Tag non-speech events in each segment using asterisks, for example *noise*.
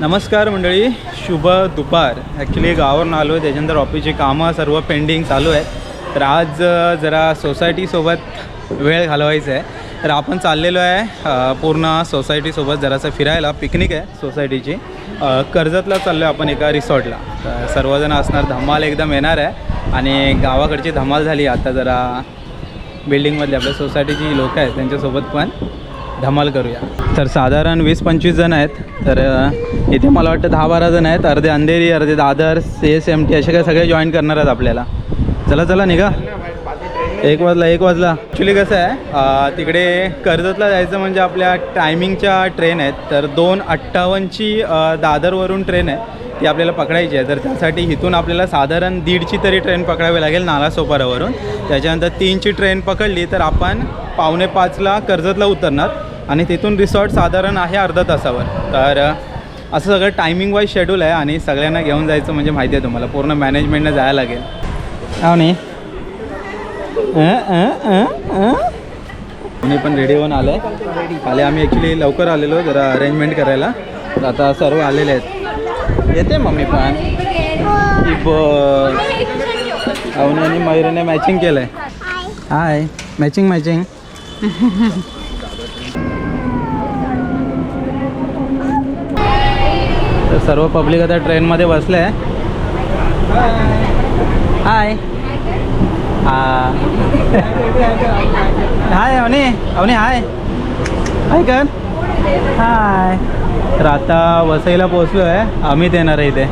नमस्कार मंडळी शुभ दुपार. ॲक्च्युली गावावरून आलो आहे त्याच्यानंतर ऑफिसची कामं सर्व पेंडिंग चालू आहेत. तर आज जरा सोसायटीसोबत वेळ घालवायचा आहे. तर आपण चाललेलो आहे पूर्ण सोसायटीसोबत जरासं फिरायला. पिकनिक आहे सोसायटीची कर्जतला चाललो आहे आपण एका रिसॉर्टला तर सर्वजण असणार धमाल एकदम येणार आहे. आणि गावाकडची धमाल झाली. आता जरा बिल्डिंगमधली आपल्या सोसायटीची लोक आहेत त्यांच्यासोबत पण. धमाल करूया. तर साधारण वीस पंचवीस जण आहेत. तर इथे मला वाटतं दहा बारा जण आहेत. अर्धे अंधेरी अर्धे Dadar C S M T असे काय सगळे जॉईन करणार आहेत आपल्याला. चला चला निघा. एक वाजला एक वाजला. ॲक्च्युली कसं आहे तिकडे कर्जतला जायचं म्हणजे आपल्या टायमिंगच्या ट्रेन आहेत. तर दोन अठ्ठावन्नची दादरवरून ट्रेन आहे ती आपल्याला पकडायची आहे. तर त्यासाठी इथून आपल्याला साधारण दीडची तरी ट्रेन पकडावी लागेल नालासोपारावरून. त्याच्यानंतर तीनची ट्रेन पकडली तर आपण पावणे पाचला कर्जतला उतरणार. आणि तिथून रिसॉर्ट साधारण आहे अर्धा तासावर. तर असं सगळं टायमिंग वाईज शेड्यूल आहे आणि सगळ्यांना घेऊन जायचं म्हणजे माहिती आहे तुम्हाला. पूर्ण मॅनेजमेंटनं जायला लागेल. हो नाही मी पण रेडी होऊन आलो आहे काले आम्ही ॲक्च्युली लवकर आलेलो जरा अरेंजमेंट करायला. तर आता सर्व आलेले आहेत. येते मम्मी पण. अवनी आणि मयुरीने मॅचिंग केलं आहे हाय मॅचिंग मॅचिंग सर्व पब्लिक आता ट्रेनमध्ये बसले आहे. हाय. हा. हाय अवनी. अवनी हाय. हाय कर. हाय. तर आता वसईला पोचलो आहे. अमित येणार आहे इथे.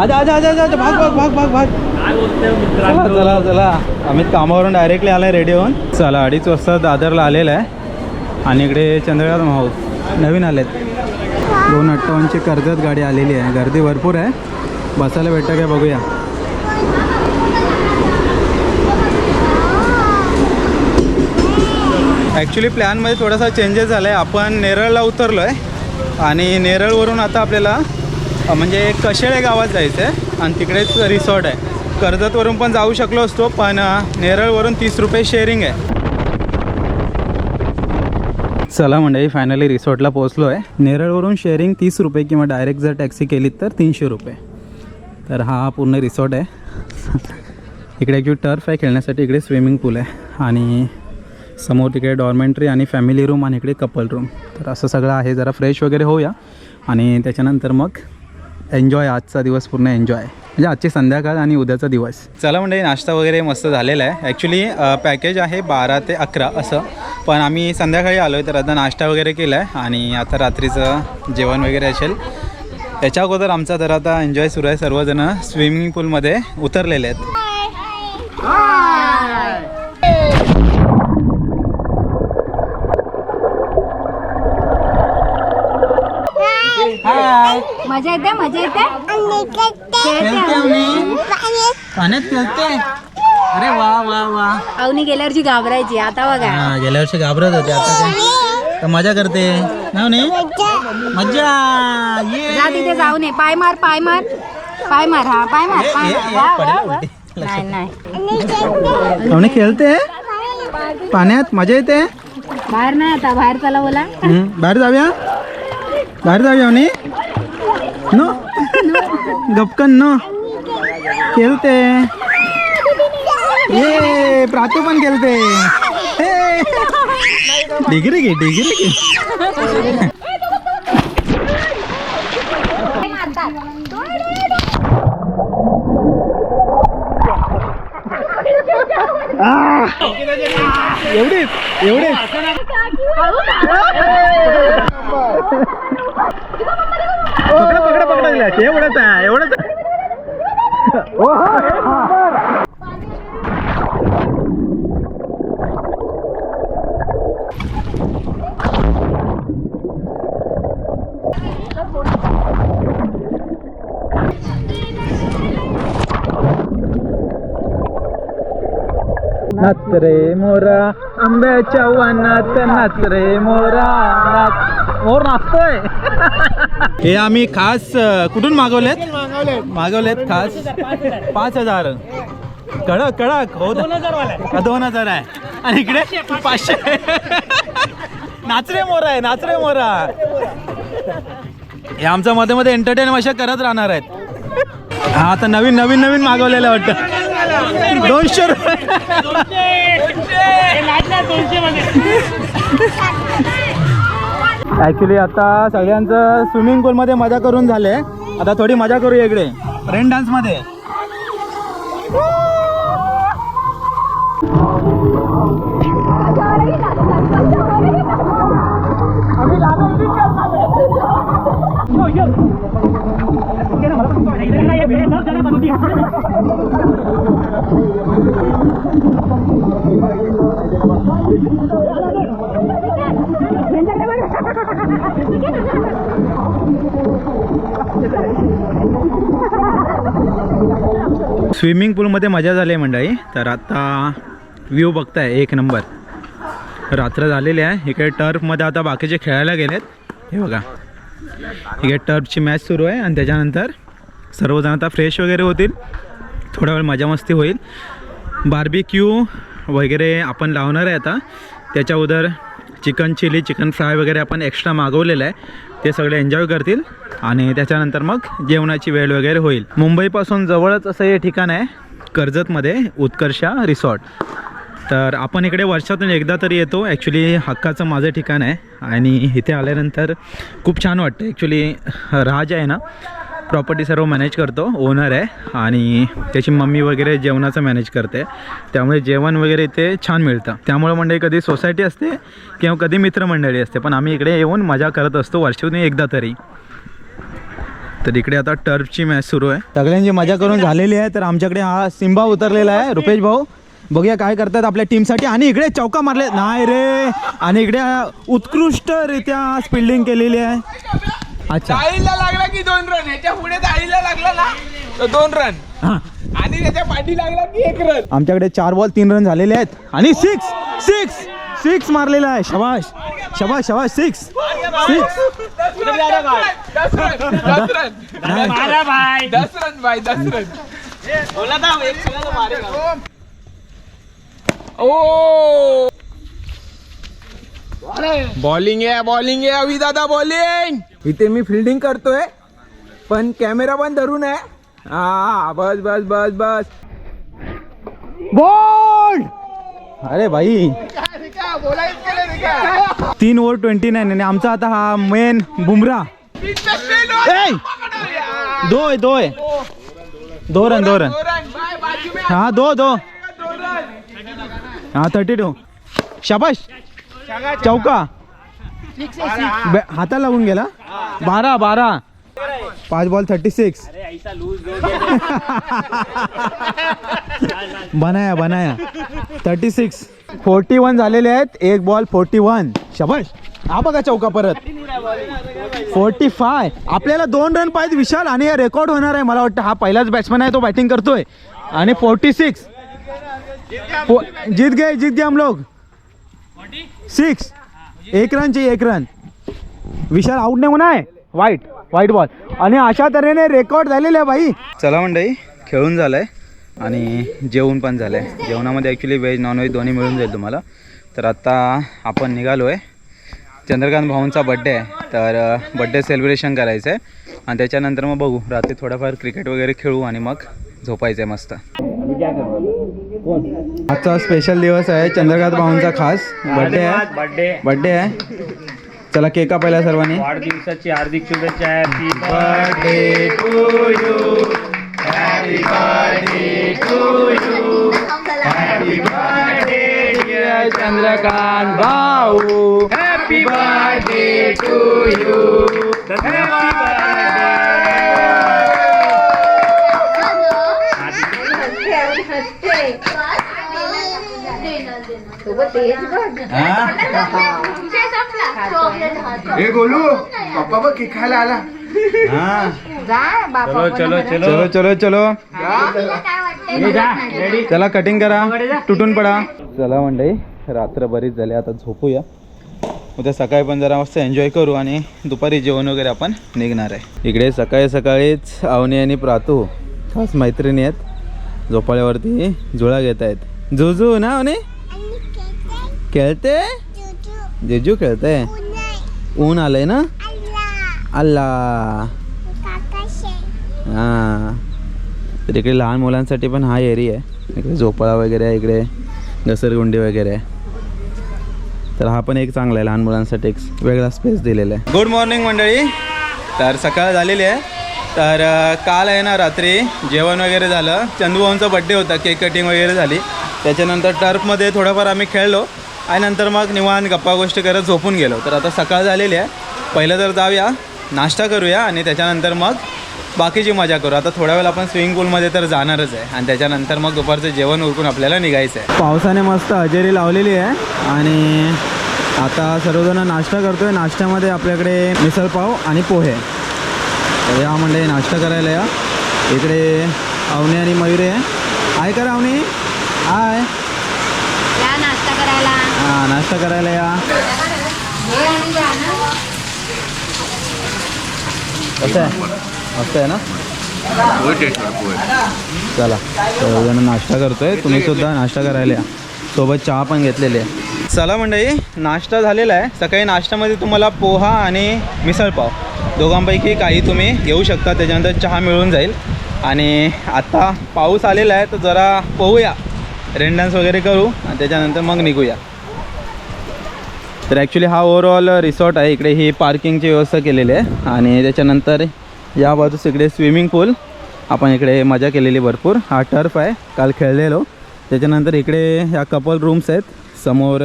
आजा आजा आजा आजा भाग भाग भाग भाग भाग. चला चला चला. आम्ही कामावरून डायरेक्टली आलाय रेडी होऊन. चला अडीच वाजता दादरला आलेला आहे. आणि इकडे चंद्रकांत माऊस नवीन आलेत. दोन अठ्ठावन्नची कर्जत गाडी आलेली आहे. गर्दी भरपूर आहे. बसायला भेटतं काय बघूया. ॲक्च्युली प्लॅनमध्ये थोडासा चेंजेस झाला आहे आपण नेरळला उतरलो आहे आणि नेरळवरून आता आपल्याला म्हणजे कशेळे गावात जायचं आहे आणि तिकडेच रिसॉर्ट आहे. कर्जतवरून पण जाऊ शकलो असतो पण नेरळवरून तीस रुपये शेअरिंग आहे. चला मंडळी फायनली रिसॉर्टला पोहोचलो आहे नेरळवरून शेअरिंग तीस रुपये किंवा डायरेक्ट जर टॅक्सी केलीत तर तीनशे रुपये. तर हा पूर्ण रिसॉर्ट आहे. इकडे ॲक्च्युली टर्फ आहे खेळण्यासाठी इकडे स्विमिंग पूल आहे. आणि समोर तिकडे डॉर्मेंटरी आणि फॅमिली रूम आणि इकडे कपल रूम तर असं सगळं आहे जरा फ्रेश वगैरे होऊया. आणि त्याच्यानंतर मग एन्जॉय आजचा दिवस पूर्ण एन्जॉय. म्हणजे आजची संध्याकाळ आणि उद्याचा दिवस. चला म्हणजे नाश्ता वगैरे मस्त झालेला आहे. ॲक्च्युली पॅकेज आहे बारा ते अकरा असं. पण आम्ही संध्याकाळी आलो आहे तर आता नाश्ता वगैरे केला आहे आणि आता रात्रीचं जेवण वगैरे असेल. त्याच्या अगोदर आमचा तर आता एन्जॉय सुरू आहे. सर्वजण स्विमिंग पूलमध्ये उतरलेले आहेत हाय मजा येते मजा येते? खेळते पाण्यात खेळते. अरे वा वा वा. अवनी गेल्यावरची घाबरायची आता बघा. हा गेल्या वर्षी घाबरत होते आता काय? तर मजा करते. नाव नाही मज्जा! ये. जा तिथे जाऊ नये पाय मार पाय मार. पाय मार हा पाय मार पाय मार. वा, वा, वा. नाही नाही. अवनी खेळते? पाण्यात मजा येते? बाहेर नाही आता बाहेर चला बोला. हम्म, बाहेर जाऊया? बाहेर जाऊया अवनी? नो गपकन नो खेळते. ये प्रातू पण खेळते. हे. डिग्री घे डिग्री घे. एवढीच एवढीच *laughs* दिला एवढंच आहे एवढंच. नाच रे मोरा आंब्याच्या वनात नाच रे मोरा. नाच. मोर नाचतोय. *laughs* हे आम्ही खास कुठून मागवलेत? मागवलेत. खास? पाच हजार. कडक कडक. हो दोन हजार दोन हजार आहे. आणि इकडे पाचशे नाचरे मोरा आहे नाचरे मोरा. हे आमच्या मध्ये मध्ये एंटरटेन अशा करत राहणार आहेत. हा आता नवीन नवीन नवीन मागवलेलं वाटतं. दोनशे रुपये. ॲक्च्युली आता सगळ्यांचं स्विमिंग पूलमध्ये मजा करून झाले. आता थोडी मजा करूया इकडे. रेन डान्समध्ये स्विमिंग पूलमध्ये मजा झाली आहे मंडळी. तर आता व्ह्यू बघताय एक नंबर. रात्र झालेली आहे. इकडे टर्फमध्ये आता बाकीचे खेळायला गेलेत. हे बघा. इकडे टर्फची मॅच सुरू आहे आणि त्याच्यानंतर सर्वजण आता फ्रेश वगैरे होतील. थोडा वेळ मजा मस्ती होईल. बार्बी क्यू वगैरे आपण लावणार आहे आता. त्याच्या उदर चिकन चिली चिकन फ्राय वगैरे आपण एक्स्ट्रा मागवलेलं आहे. ते सगळे एन्जॉय करतील. आणि त्याच्यानंतर मग जेवणाची वेळ वगैरे होईल. मुंबईपासून जवळच असं हे ठिकाण आहे कर्जतमध्ये उत्कर्षा रिसॉर्ट. तर आपण इकडे वर्षातून एकदा तरी येतो. ॲक्च्युली हक्काचं माझं ठिकाण आहे. आणि इथे आल्यानंतर खूप छान वाटतं. ॲक्च्युली राज आहे ना प्रॉपर्टी सर्व मॅनेज करतो ओनर आहे आणि त्याची मम्मी वगैरे जेवणाचं मॅनेज करते. त्यामुळे जेवण वगैरे इथे छान मिळतं. त्यामुळे म्हणजे कधी सोसायटी असते किंवा कधी मित्रमंडळी असते पण आम्ही इकडे येऊन मजा करत असतो वर्षातून एकदा तरी. तर इकडे आता टर्फची मॅच सुरू आहे. सगळ्यांची मजा करून झालेली आहे तर आमच्याकडे हा सिम्बा उतरलेला आहे. रुपेश भाऊ बघूया काय करतात आपल्या टीमसाठी आणि इकडे चौका मारले नाही रे! आणि इकडे उत्कृष्टरित्या स्पिल्डिंग केलेली आहे. अच्छा. दाळीला लागला की दोन रन ह्याच्या पुढे दाळीला लागला ना? तर दोन रन हां. आणि त्याच्या पाठी लागला की एक रन आमच्याकडे चार बॉल तीन रन झालेले आहेत. आणि सिक्स सिक्स सिक्स मारलेला आहे. शबाश. शबाश शबाश. सिक्स सिक्स दस रन दस रन दस रन भाई. दस रन ओ! बॉलिंग आहे बॉलिंग आहे. अभि दादा बॉलिंग इथे मी फिल्डिंग करतोय पण कॅमेरा पण धरून आहे हा बस बस बस बस. बॉल! अरे भाई. तीन ओव्हर ट्वेंटी नाईन आणि आमचा आता हा मेन बुमरा ए! दो आहे दो आहे दो रन दो रन हा दो दो. हा थर्टी टू शाबाश. चौका. हाताला लागून गेला? बारा बारा. पाच बॉल थर्टी सिक्स बनाया बनाया. थर्टी सिक्स फोर्टी वन झालेले आहेत. एक बॉल फोर्टी वन शबाश. हा बघा चौका परत. फोर्टी फाय आपल्याला दोन रन पाहिजे. विशाल आणि हे रेकॉर्ड होणार आहे. मला वाटतं हा पहिलाच बॅट्समॅन आहे तो बॅटिंग करतोय. आणि फोर्टी सिक्स जीत गए जीत गए हम लोग सिक्स एक रन चाहिए एक रन विशाल आउट नाही म्हणा आहे वाईट वाईट बॉल आणि अशा तऱ्हेने रेकॉर्ड झालेले आहे भाई. चला मंडळी खेळून झालंय आणि जेवण पण झालंय. जेवणामध्ये ॲक्च्युली व्हेज नॉनव्हेज दोन्ही मिळून जाईल तुम्हाला. तर आता आपण निघालो आहे चंद्रकांत भाऊंचा बड्डे आहे. तर बड्डे सेलिब्रेशन करायचं आहे आणि त्याच्यानंतर मग बघू. रात्री थोडाफार क्रिकेट वगैरे खेळू आणि मग झोपायचं आहे मस्त आजचा स्पेशल दिवस आहे चंद्रकांत भाऊंचा खास. बर्थडे आहे. बर्थडे बर्थडे आहे. चला केका पहिला सर्वांनी? वाढदिवसाची हार्दिक शुभेच्छा. Happy birthday to you happy birthday to you happy birthday Chandrakant भाऊ हॅपी बर्थडे टू यू धन्यवाद हे? गोलू पप्पा बघ खायला आला. हाँ. जा बापा चलो चलो चलो. चलो चलो चला. कटिंग करा. तुटून पडा. चला मंडळी रात्र बरीच झाली आता झोपूया. उद्या सकाळी पण जरा मस्त एन्जॉय करू आणि दुपारी जेवण वगैरे आपण निघणार आहे. इकडे सकाळी सकाळीच अवनी आणि प्रातू खास मैत्रिणी आहेत. झोपाळ्यावरती जुळा घेत आहेत जुजू ना म्हणे खेळते? जेजू. खेळते? ऊन आलंय ना? अल्ला. हां. तर इकडे लहान मुलांसाठी पण हा एरिया आहे. इकडे झोपाळा वगैरे आहे इकडे घसरगुंडी वगैरे आहे. तर हा पण एक चांगला आहे लहान मुलांसाठी एक वेगळा स्पेस दिलेला आहे. गुड मॉर्निंग मंडळी. तर सकाळ झालेली आहे. तर काल आहे ना रात्री जेवण वगैरे झालं. चंदूभाऊंचा बड्डे होता केक कटिंग वगैरे झाली. त्याच्यानंतर टर्फमध्ये थोडंफार आम्ही खेळलो. आणि नंतर मग निवान गप्पा गोष्टी करत झोपून गेलो. तर आता सकाळ झालेली आहे. पहिलं तर जाऊया नाश्ता करूया आणि त्याच्यानंतर मग बाकीची मजा करू. आता थोड्या वेळ आपण स्विमिंग पूलमध्ये तर जाणारच आहे. आणि त्याच्यानंतर मग दुपारचं जेवण उरकून आपल्याला निघायचं आहे. पावसाने मस्त हजेरी लावलेली आहे. आणि आता सर्वजण नाश्ता करतोय. नाश्त्यामध्ये आपल्याकडे मिसळपाव आणि पोहे. तर या म्हणजे नाश्ता करायला या. इकडे अवनी आणि मयुरे आहे. आहे का अवनी आय या नाश्ता करायला हां नाश्ता करायला या. कसं आहे? मस्त आहे ना? चला सर्वजण नाश्ता करतोय. तुम्ही सुद्धा नाश्ता करायला या. सोबत चहा पण घेतलेली आहे. चला मंडळी नाश्ता झालेला आहे. सकाळी नाश्त्यामध्ये तुम्हाला पोहा आणि मिसळपाव दोघांपैकी काही तुम्ही घेऊ शकता. त्याच्यानंतर चहा मिळून जाईल. आणि आत्ता पाऊस आलेला आहे तर जरा पोहूया. रेन डान्स वगैरे करू. आणि त्याच्यानंतर मग निघूया. तर ॲक्च्युली हा ओवरऑल रिसॉर्ट आहे. इकडे ही पार्किंगची व्यवस्था केलेली आहे. आणि त्याच्यानंतर या बाजूस इकडे स्विमिंग पूल आपण इकडे मजा केलेली भरपूर. हा टर्फ आहे. काल खेळलेलो. त्याच्यानंतर इकडे ह्या कपल रूम्स आहेत. समोर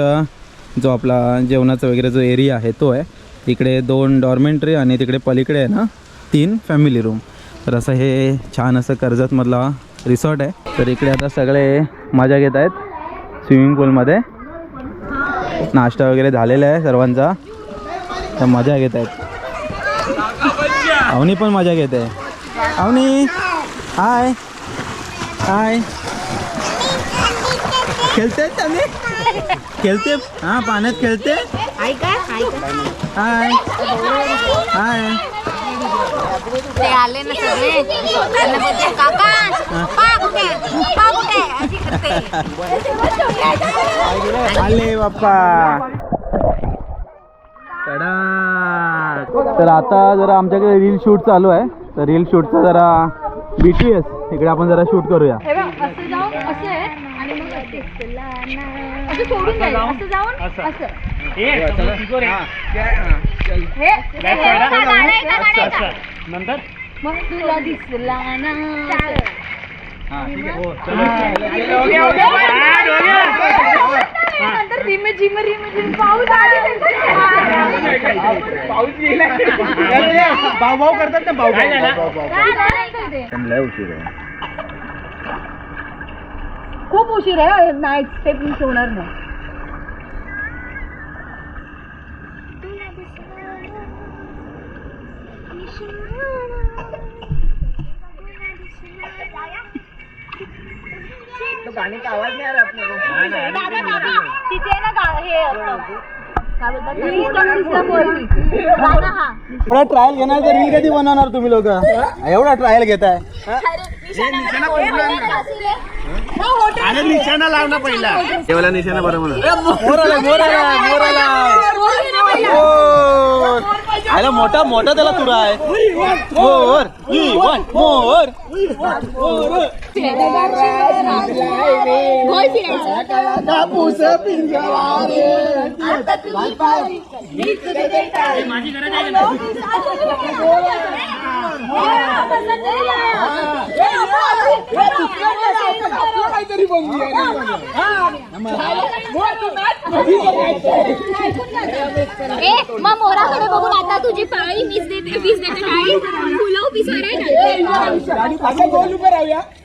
जो आपला जेवणाचा वगैरे जो एरिया आहे तो आहे. इकडे दोन डॉर्मेंटरी आणि तिकडे पलीकडे आहे ना तीन फॅमिली रूम तर असं हे छान असं कर्जतमधला रिसॉर्ट आहे. तर इकडे आता सगळे मजा घेत आहेत स्विमिंग पूलमध्ये नाश्ता वगैरे झालेला आहे सर्वांचा. तर मजा घेत आहेत. अवनी पण मजा घेत आहे. अवनी हाय हाय खेळते खेळते हां पाण्यात खेळते हाय हाय ते आले ना आले बाप्पा तर आता जरा आमच्याकडे रील शूट चालू आहे. तर रील शूटचा जरा बी टी एस इकडे आपण जरा शूट करूया. हे हे हा? नंतर? मग तुला दिसला ना. नंतर रिमे झिम रिमे झिम पाऊस आली पाऊस गेला. भाऊ भाऊ करतात ना भाऊ काय झालं? लय उशीर आहे. खूप उशीर आहे नाईट स्टेप मी सोडणार हे हा एवढा ट्रायल घेणार तर रील कधी बनवणार तुम्ही लोक? एवढा ट्रायल घेताय. आणि निशाणा लाव ना पहिला. मोर आलाय मोर आलाय मोर आलाय मोर आला मोठा मोठा त्याला तुरा आहे. मोर ही फिरायचं माझी गरज आहे काहीतरी मग मोराकडे बघून आता तुझी पाळी वीस देते वीस देते फुलं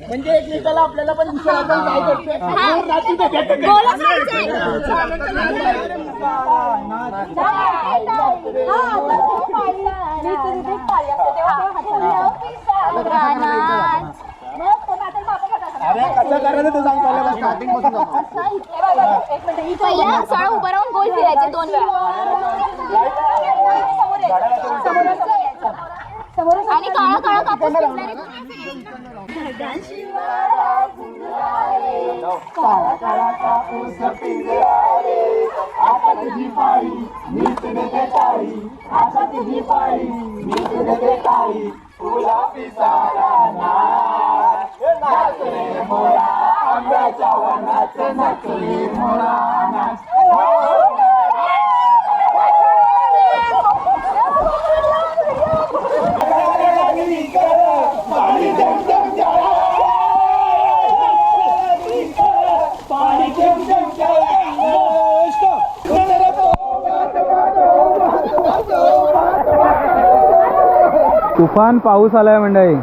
म्हणजे एकमेकाला आपल्याला पण विचार आपण काय करतोय अरे कसं करायचं ते सांग पहिल्या स्टार्टिंगपासून पहिला राहून गोल फिरायचे दोन वेळा आणि काळा काळा कापूस ही पाळी मीच देते काळी आकाश ही पाळी मीच देते काळी तुफान पाऊस आलाय मंडळी.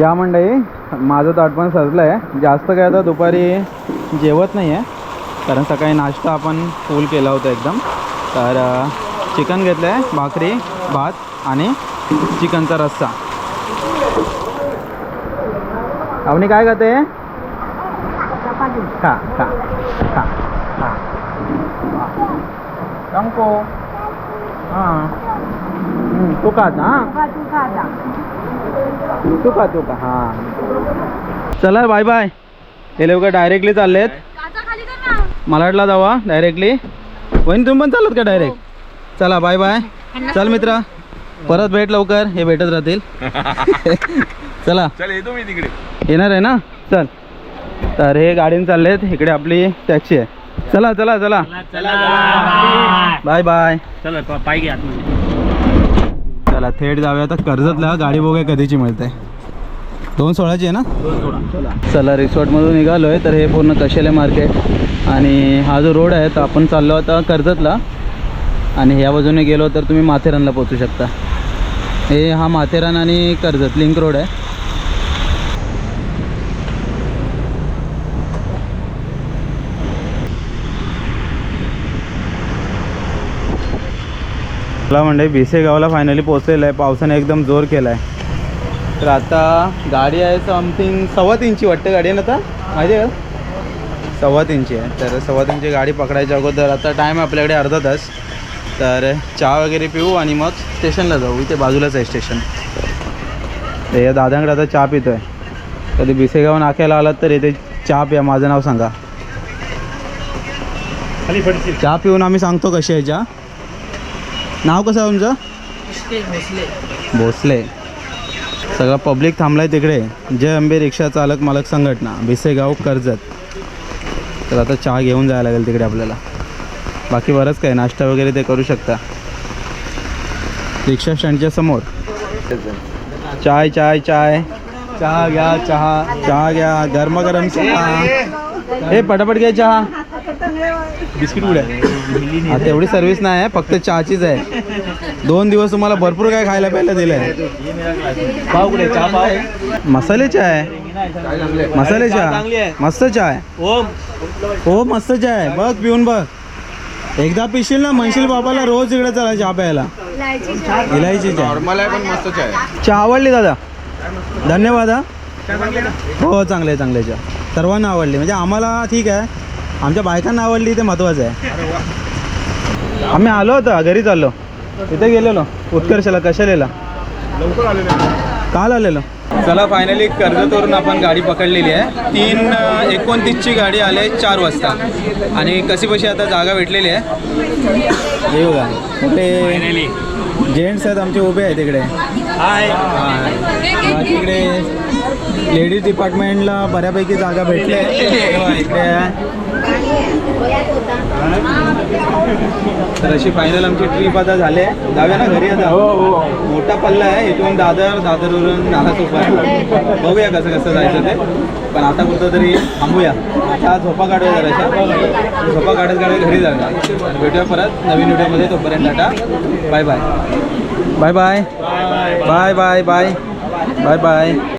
या मंडळी माझं ताट पण सजलं आहे जास्त काय आता दुपारी जेवत नाही आहे कारण सकाळी नाश्ता आपण फुल केला होता एकदम. तर चिकन घेतलं आहे भाकरी भात आणि चिकनचा रस्सा. अवनी काय करते खा खा खा. Rangko. हां। हम्म, तू का आता हां तू का तू का हां। चला बाय बाय हे लोक डायरेक्टली चाललेत. काचा खाली कर ना मलाडला जावा डायरेक्टली वहिनी तुम्ही पण चालत का डायरेक्ट चला बाय बाय चल मित्रा. परत भेट लवकर. हे भेटत राहतील. *laughs* चला. चल येतो मी तिकडे. येणार आहे ना? चल. तर हे गाडीने चाललेत. इकडे आपली टॅक्सी आहे. चला चला चला. चला बाय. बाय चला पाय घ्या. चला थेट जाऊया. आता कर्जतला गाडी बघूया कधीची मिळते. दोन सोळाची आहे ना? चला. रिसॉर्टमधून निघालोय. तर हे पूर्ण कशेले मार्केट आणि हा जो रोड आहे तर आपण चाललो आता कर्जतला. आणि ह्या बाजूने गेलो तर तुम्ही माथेरानला पोचू शकता. हे हा माथेरान आणि कर्जत लिंक रोड आहे. मला म्हणजे भिसे गावाला फायनली पोचलेलं आहे पावसाने एकदम जोर केला आहे तर आता गाडी आहे समथिंग सव्वा तीनची वाटतं गाडी आहे ना आता? माहिती आहे का? सव्वा तीनची आहे. तर सव्वा तीनची गाडी पकडायच्या अगोदर आता टाईम आहे आपल्याकडे अर्धा तास. तर चहा वगैरे पिऊ आणि मग स्टेशनला जाऊ. इथे बाजूलाच आहे स्टेशन तर या दादांकडे आता चहा पितो आहे कधी भिसेगाव नाक्याला आलात तर इथे चहा प्या. माझं नाव सांगा. चहा पिऊन आम्ही सांगतो कशी आहे चहा. नाव कसं आहे तुमचं? भोसले. सगळं पब्लिक थांबलाय तिकडे. जय अंबे रिक्षा चालक मालक संघटना भिसेगाव कर्जत. तर आता चहा घेऊन जायला लागेल तिकडे आपल्याला. बाकी बरंच काय नाश्ता वगैरे ते करू शकता. रिक्षा स्टँडच्या समोर. चाय चाय चाय. चहा घ्या चहा. चहा घ्या गरमागरम चहा. हे पटापट घ्या चहा. बिस्किट कुठे? आहे आता एवढी सर्व्हिस नाही आहे फक्त चहाचीच आहे. दोन दिवस तुम्हाला भरपूर काय खायला प्यायला दिलं आहे पाव कुठे चहा पाव मसाले चहा आहे. मसाले चहा. मस्त चहा आहे. ओम. हो मस्त चहा आहे. बघ पिऊन बघ. एकदा पिशील ना म्हणशील बाबाला रोज इकडे चला चहा प्यायला. इलायची चहा. नॉर्मल आहे पण मस्त आहे. चहा आवडली दादा? धन्यवाद हा. हो चांगले चांगले चहा. सर्वांना आवडली. म्हणजे आम्हाला ठीक आहे. आमच्या बायकांना आवडली ते महत्त्वाचं आहे. आम्ही आलो होतो घरी चाललो तिथे गेलेलो उत्कर्षला कशालेला. काल आलेलो. चला फायनली कर्जतवरून आपण गाडी पकडलेली आहे. तीन एकोणतीसची गाडी आली आहे चार वाजता. आणि कशी बशी आता जागा भेटलेली आहे? हे बघा कुठे जेंट्स आहेत आमचे उभे आहेत तिकडे हाय इकडे लेडीज डिपार्टमेंटला बऱ्यापैकी जागा भेटल्या आहेत. *laughs* इकडे तर अशी फायनल आमची ट्रिप आता झाली आहे. जाऊया ना घरी आता. मोठा पल्ला आहे. इथून दादर दादरवरून नालासोपा बघूया कसं कसं जायचं ते. पण आता कुठं तरी थांबूया. आता झोपा काढूया जराशा. झोपा काढत काढत घरी जाऊया. भेटूया परत नवीन व्हिडिओमध्ये तोपर्यंत tata bye bye bye bye bye bye bye bye bye